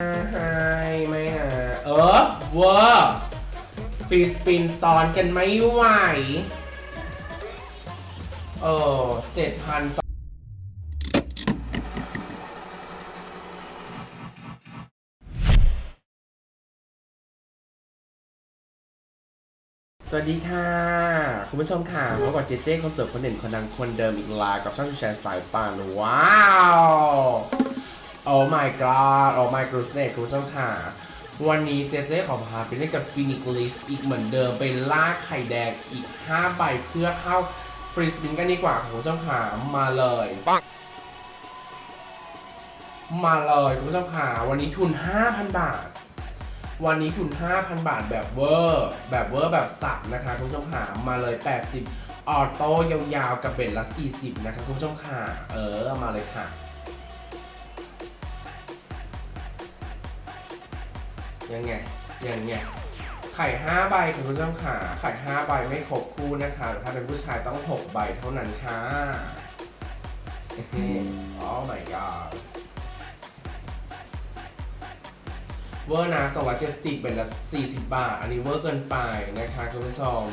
ให้ไม่หาเออเวอร์ฟรีสปินซ้อนกันไม่ไหว เออเจ็ดพันสวัสดีค่ะ คุณผู้ชมค่ะพบกับเจเจคนเสิร์ฟคนเด่นคนดังคนเดิมอีกลา กับช่องแชร์สายป่านว้าว โอ้ my god โอ้ my goodness คุณผู้ชมค่ะ วันนี้เจเจขอพาไปเล่นกับฟินิกลิสอีกเหมือนเดิมไปล่าไข่แดงอีก 5 ใบเพื่อเข้าฟรีสปินกันดีกว่าคุณผู้ชมค่ะมาเลยปังมาเลยคุณผู้ชมค่ะวันนี้ทุน 5,000 บาท วันนี้ทุน 5,000 บาทแบบเวอร์ แบบเวอร์แบบสับนะคะคุณผู้ชมค่ะมาเลย 80 ออโต้ยาวๆ กับเบ็ดละ40 นะคะคุณผู้ชมค่ะเออเอามาเลยค่ะ ยังไงยังไงไข่ห้าใบคุณผู้ชมค่ะไข่ห้าใบไม่ครบคู่นะคะ ถ้าเป็นผู้ชายต้องหกใบเท่านั้นค่ะโอ้ my god เวอร์นะ270เจ็ดสิบเป็นละ40บาท อันนี้เวอร์เกินไปนะคะคุณผู้ชม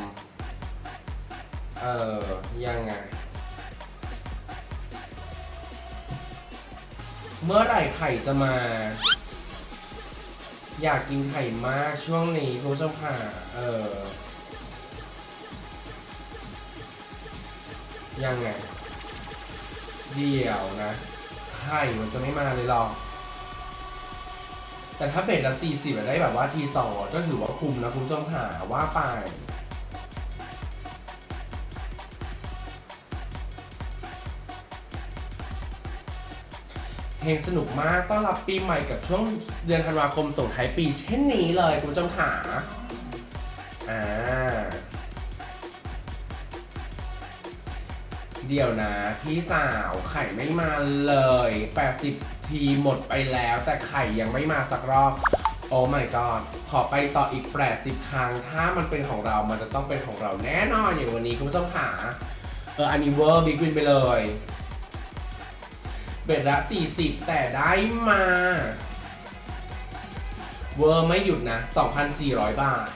เออยังไง เมื่อไหร่ไข่จะมา อยากกินไข่มากช่วงนี้คุณผู้ชมค่ะเออยังไง เดี๋ยวนะ ไข่มันจะไม่มาเลยหรอก แต่ถ้าเบ็ดละสี่สิบได้แบบว่าทีสองก็ถือว่าคุ้มนะคุณผู้ชมค่ะว่าไป เพลงสนุกมากต้อนรับปีใหม่กับช่วงเดือนธันวาคมส่งท้ายปีเช่นนี้เลยคุณผู้ชมขาอ่า เดี๋ยวนะ พี่สาวไข่ไม่มาเลย 80 ทีหมดไปแล้ว แต่ไข่ยังไม่มาสักรอบ โอ้ my god ขอไปต่ออีก 80 ครั้ง ถ้ามันเป็นของเรามันจะต้องเป็นของเราแน่นอนอย่างวันนี้คุณผู้ชมขาเอออันนี้เวอร์บิ๊กวินไปเลย เบ็ดละ 40 แต่ได้มา เวอร์ไม่หยุดนะ 2,400 บาท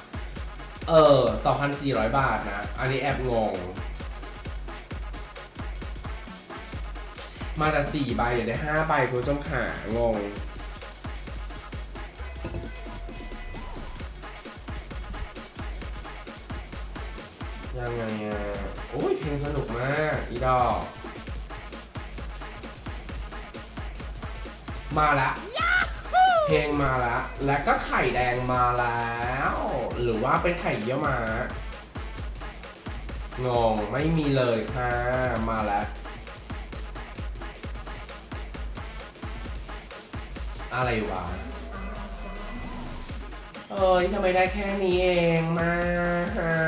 เออ 2,400 บาทนะ อันนี้แอบงง มาแต่4ใบเดี๋ยวได้ 5 ใบคุณผู้ชมขางงยังไงอะโอ้ยเพลงสนุกมาก อีดอก มาละเพลงมาละและก็ไข่แดงมาแล้ว หรือว่าเป็นไข่เยี่ยวมางงไม่มีเลยค่ะมาแล้ว อะไรวะเอ้ยทำไมได้แค่นี้เองมาให้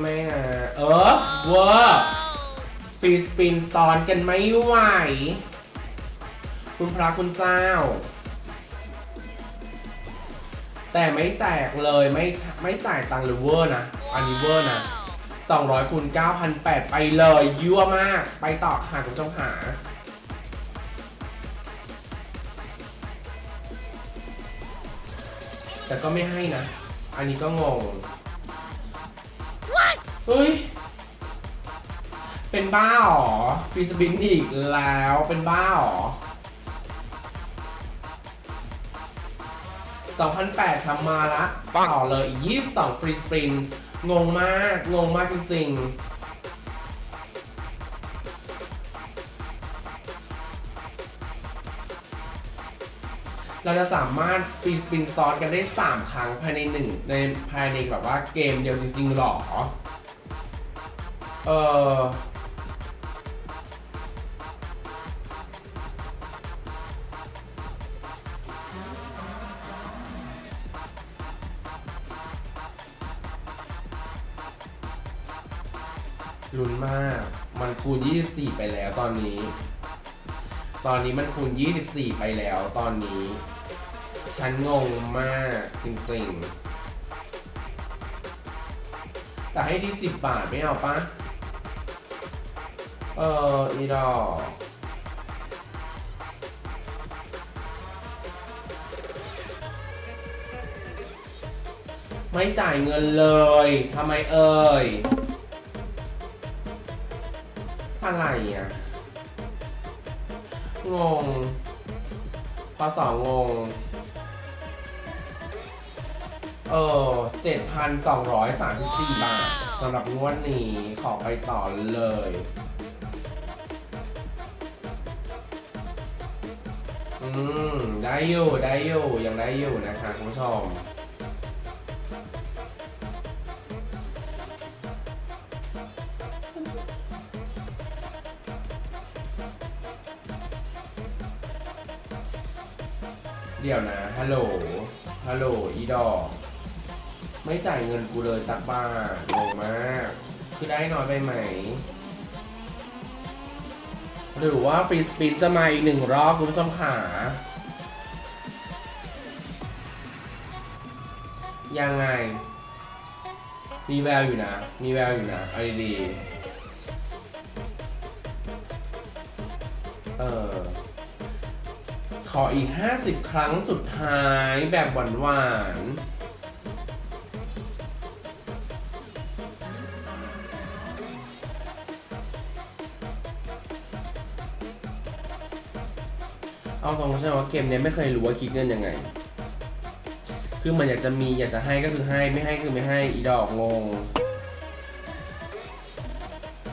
ไม่นะเออเวอร์ฟรีสปินซ้อนกันไม่ไหว คุณพระคุณเจ้า แต่ไม่แจกเลยไม่ไม่จ่ายตังค์เลยเวอร์นะ อันนี้เวอร์นะ 200คูณ9,800ไปเลยยั่วมาก ไปต่อค่ะคุณผู้ชมหาแต่ก็ไม่ให้นะ อันนี้ก็งงเฮ้ย เป็นบ้าหรอฟีสบินอีกแล้ว เป็นบ้าหรอ 2008ทำมาละต่อเลยอีก 22 ฟรีสปรินงงมาก งงมากจริงๆ เราจะสามารถฟรีสปรินซ้อนกันได้ 3 ครั้งภายในหนึ่งในภายในแบบว่าเกมเดียวจริงๆหรอ เออ ลุ้นมาก มันคูณ 24 ไปแล้วตอนนี้ ตอนนี้มันคูณ 24 ไปแล้วตอนนี้ ฉันงงมากจริงๆ แต่ให้ที่ 10 บาทไม่เอาปะเอออีดอไม่จ่ายเงินเลย ทำไมเอ่ย อะไรอะ งงพอสองงง เออเจ็ดพันสองร้อยสามสิบสี่บาทสำหรับงวดนี้ขอไปต่อเลย อืม ได้อยู่ ได้อยู่ ยังได้อยู่นะคะคุณผู้ชม เดี๋ยวนะ ฮัลโหล ฮัลโหล อีดอก ไม่จ่ายเงินกูเลยสักบาทงงมาก คือได้น้อยไปไหม หรือว่าฟรีสปินจะมาอีกหนึ่งรอบคุณผู้ชมขายังไง มีแววอยู่นะ มีแววอยู่นะเอาดีๆเออ ขออีก 50 ครั้งสุดท้ายแบบหวานๆเอาตรงๆใช่ไหมว่าเกมเนี้ยไม่เคยรู้ว่าคิดเงินยังไง คือมันอยากจะมีอยากจะให้ก็คือให้ไม่ให้คือไม่ให้อีดอกงง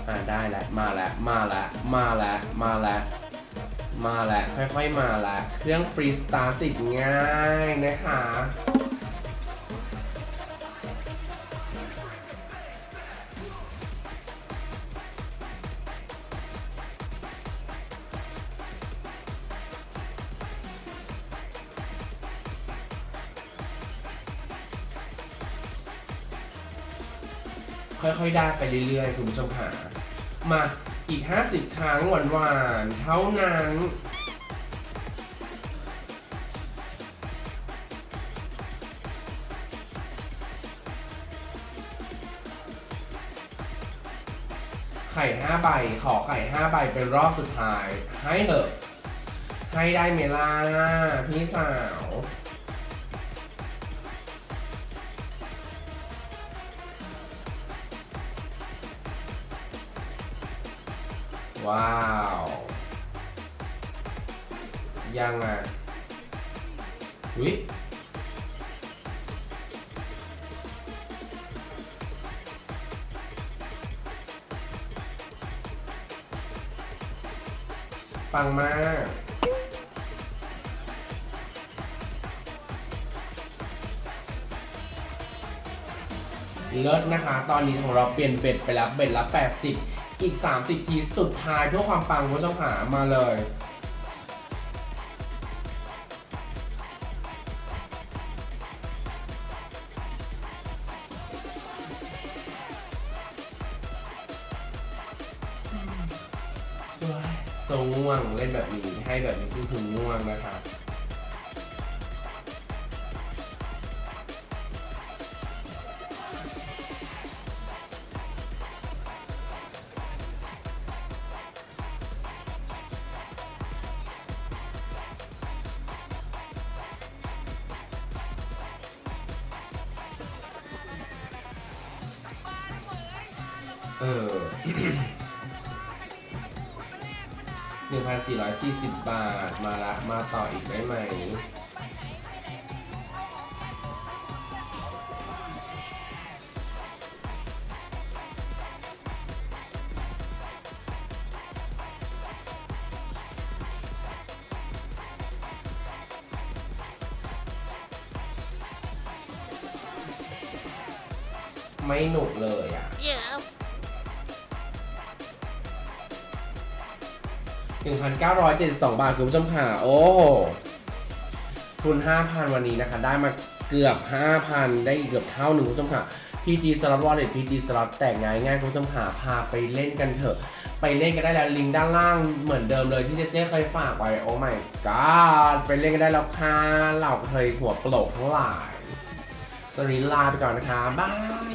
อ่าได้ล้วมาล้วมาล้วมาล้วมาล้ว มาแล้ว ค่อยๆมาแล้ว เครื่องฟรีสตาร์ติดง่ายนะคะ ค่อยๆได้ไปเรื่อยๆ คุณผู้ชมค่ะมา อีก 50 ครั้งหวานๆ เท่านั้น ไข่ 5 ใบ ขอไข่ 5 ใบเป็นรอบสุดท้าย ให้เหอะ ให้ได้เมล่าพี่สาว ว้าว ยังไงวิปังมากเลิศนะคะ ตอนนี้ของเราเปลี่ยนเบ็ดไปแล้วเบ็ดละ80 อีก 30 ทีสุดท้ายเพื่อความปังคุณผู้ชมหามาเลยโซง่วงเล่นแบบนี้ให้แบบนี้คือถึงง่วงนะคะ เออ1,440บาท มาละมาต่ออีกได้ไหม ไม่หนุกเลยอะ Yeah. 1,972 บาทคุณผู้ชมค่ะโอ้ทุน5,000 วันนี้นะคะ ได้มาเกือบ 5,000 ได้อีกเกือบเท่าหนึ่งคุณผู้ชมค่ะ PG Slot Wallet PG Slot แตกง่ายง่ายคุณผู้ชมค่ะพาไปเล่นกันเถอะ ไปเล่นกันได้แล้วลิงก์ด้านล่างเหมือนเดิมเลยที่เจ๊เจ๊เคยฝากไว้โอ้ my god ไปเล่นกันได้แล้วค่ะเหล่าเคยหัวโปลกทั้งหลายสวัสดีลาไปก่อนนะคะบาย